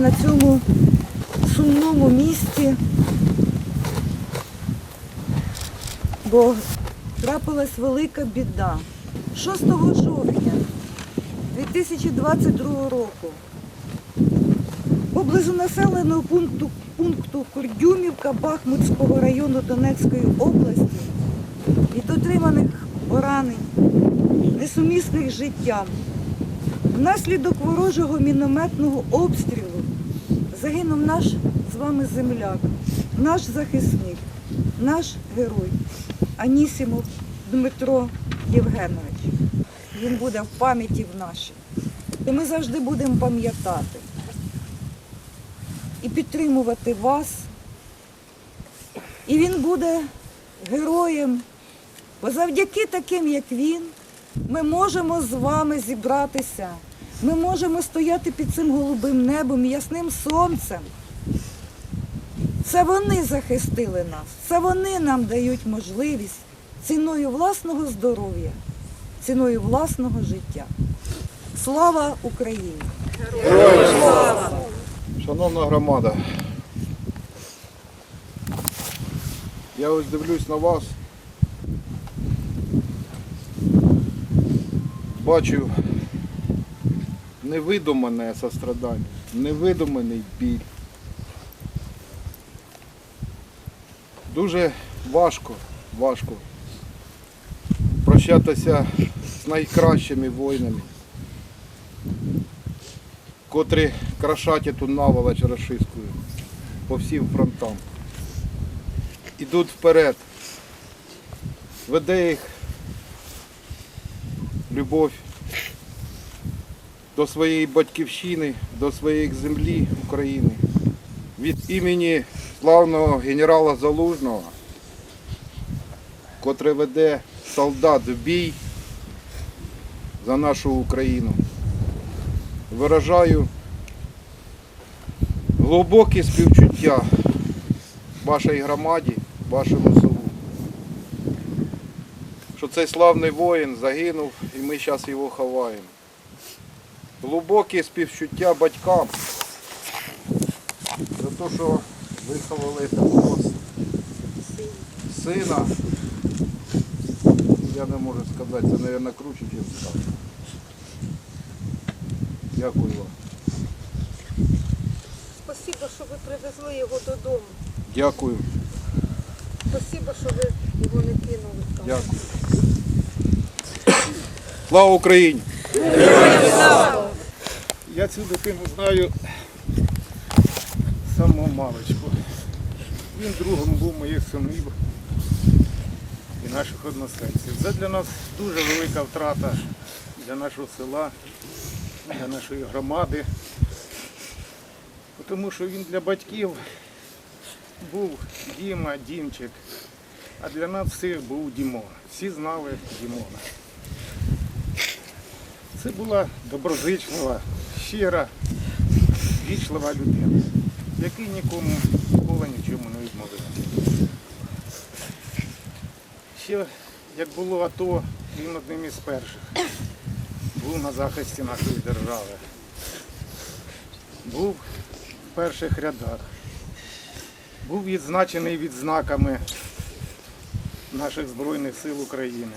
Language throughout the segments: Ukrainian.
на цьому сумному місці, бо трапилась велика біда. 6 жовтня 2022 року. Поблизу населеного пункту, пункту Курдюмівка Бахмутського району Донецької області від отриманих поранень, несумісних життям, внаслідок ворожого мінометного обстрілу загинув наш з вами земляк, наш захисник, наш герой Анісімов Дмитро Євгенович. Він буде в пам'яті в нашій. І ми завжди будемо пам'ятати і підтримувати вас. І він буде героєм, бо завдяки таким, як він, ми можемо з вами зібратися. Ми можемо стояти під цим голубим небом, ясним сонцем. Це вони захистили нас, це вони нам дають можливість ціною власного здоров'я, ціною власного життя. Слава Україні! Шановна громада, я ось дивлюсь на вас. Бачу невидумане сострадання, невидуманий біль. Дуже важко, важко прощатися з найкращими воїнами котрі крашать ту наволоч рашистською по всім фронтам. Ідуть вперед. Веде їх любов до своєї батьківщини, до своєї землі України. Від імені славного генерала Залужного, котре веде солдат в бій за нашу Україну виражаю глибоке співчуття вашій громаді, вашому селу. Що цей славний воїн загинув і ми зараз його ховаємо. Глибоке співчуття батькам за те, що виховали такого сина. Я не можу сказати, це, мабуть, круче, ніж сказати. Дякую вам. Спасибо, що ви привезли його додому. Дякую. Спасибо, що ви його не кинули там. Дякую. Слава Україні! Я цю дитину знаю з самого маличку. Він другом був моїх синів і наших односельців. Це для нас дуже велика втрата для нашого села, для нашої громади. Тому що він для батьків був Діма, Дімчик, а для нас всіх був Дімон. Всі знали Дімона. Це була доброзичлива, щира, вічлива людина, який нікому ніколи нічому не відмовив. Ще як було АТО, він одним із перших був на захисті нашої держави. Був в перших рядах. Був відзначений відзнаками наших Збройних сил України.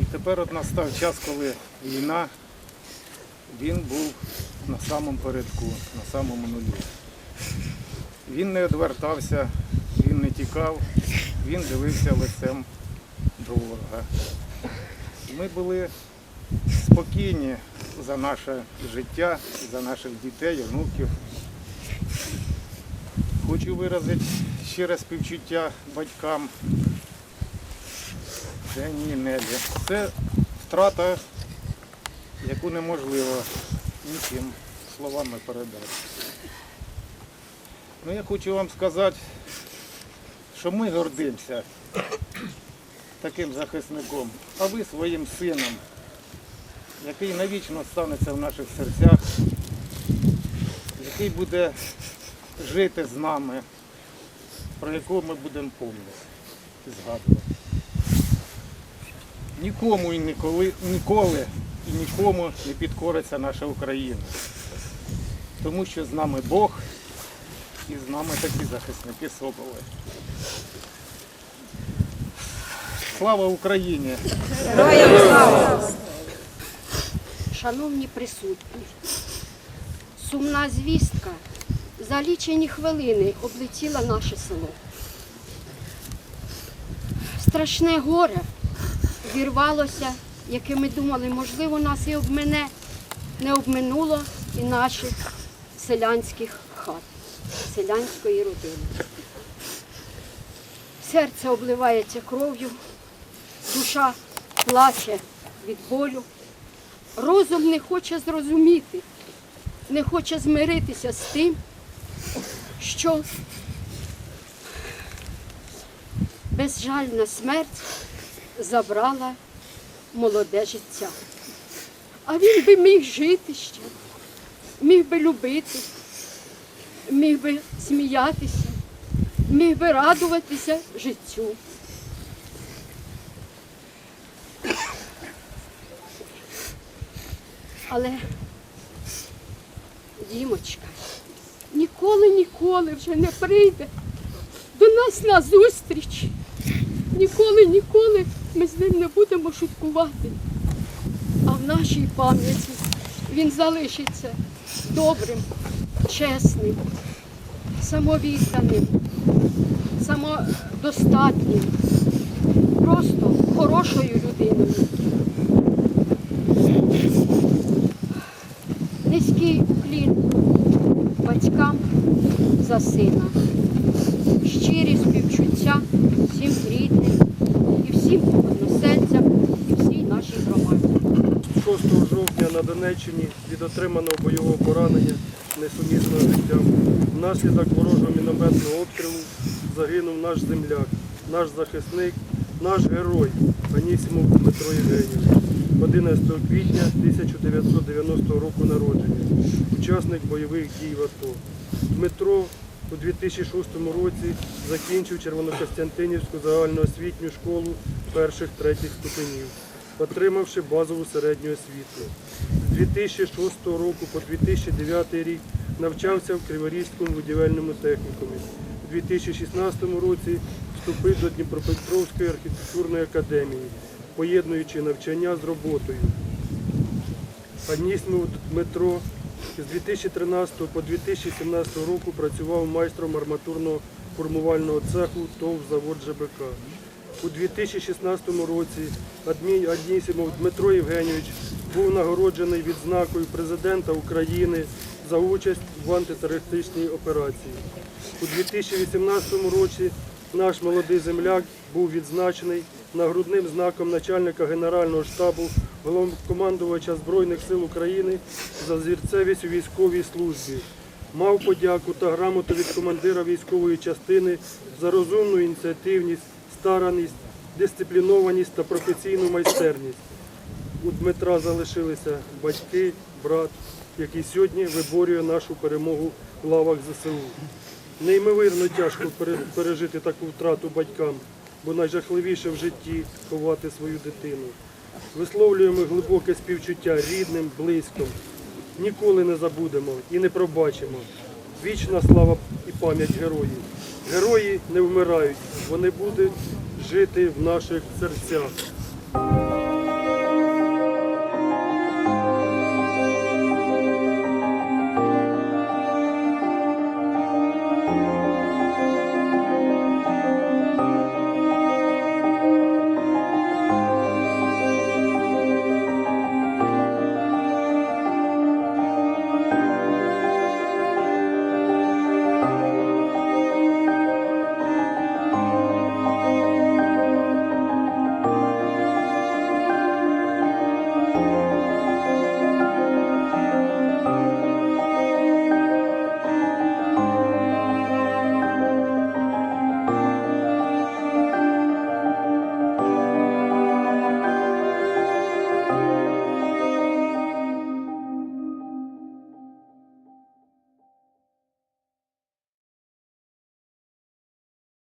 І тепер от настав час, коли війна, він був на самому передку, на самому нулі. Він не відвертався, він не тікав, він дивився лицем до ворога. Ми були спокійні за наше життя, за наших дітей, онуків. Хочу виразити щире співчуття батькам Жені і Нелі. Це втрата, яку неможливо нічим словами передати. Ну, я хочу вам сказати, що ми гордимося таким захисником, а ви своїм сином, який навічно станеться в наших серцях, який буде жити з нами, про якого ми будемо пам'ятати і згадувати. Нікому і ніколи, ніколи і нікому не підкориться наша Україна. тому що з нами Бог і з нами такі захисники Соколи. Слава Україні! Шановні присутні, сумна звістка за лічені хвилини облетіла наше село. Страшне горе вірвалося, яке ми думали, можливо, нас і обмене, не обминуло і наших селянських хат, селянської родини. Серце обливається кров'ю, душа плаче від болю. Розум не хоче зрозуміти, не хоче змиритися з тим, що безжальна смерть забрала молоде життя. А він би міг жити ще, міг би любити, міг би сміятися, міг би радуватися життю. Але Дімочка ніколи, ніколи вже не прийде до нас на зустріч. Ніколи, ніколи ми з ним не будемо шуткувати. А в нашій пам'яті він залишиться добрим, чесним, самовідданим, самодостатнім, просто хорошою людиною. Низький уклін батькам за сина, щирі співчуття всім рідним всім односельцям і всій нашій громаді. 6 жовтня на Донеччині від отриманого бойового поранення несумісного життям. Внаслідок ворожого мінометного обстрілу загинув наш земляк, наш захисник, наш герой Анісімов Дмитро Євгенійович. 11 квітня 1990 року народження, учасник бойових дій в АТО. Дмитро у 2006 році закінчив Червонокостянтинівську загальноосвітню школу перших третіх ступенів отримавши базову середню освіту. З 2006 року по 2009 рік навчався в Криворізькому будівельному технікумі. У 2016 році вступив до Дніпропетровської архітектурної академії, поєднуючи навчання з роботою. Анісьмов Дмитро з 2013 по 2017 року працював майстром арматурного формувального цеху ТОВ завод ЖБК. У 2016 році Аднісімов Дмитро Євгенійович був нагороджений відзнакою президента України за участь в антитерористичній операції. У 2018 році наш молодий земляк був відзначений нагрудним знаком начальника Генерального штабу головнокомандувача Збройних сил України за зірцевість у військовій службі. Мав подяку та грамоту від командира військової частини за розумну ініціативність, стараність, дисциплінованість та професійну майстерність. У Дмитра залишилися батьки, брат, який сьогодні виборює нашу перемогу в лавах ЗСУ. Неймовірно тяжко пережити таку втрату батькам, бо найжахливіше в житті ховати свою дитину. Висловлюємо глибоке співчуття рідним, близьким. Ніколи не забудемо і не пробачимо. Вічна слава і пам'ять героїв. Герої не вмирають, вони будуть жити в наших серцях.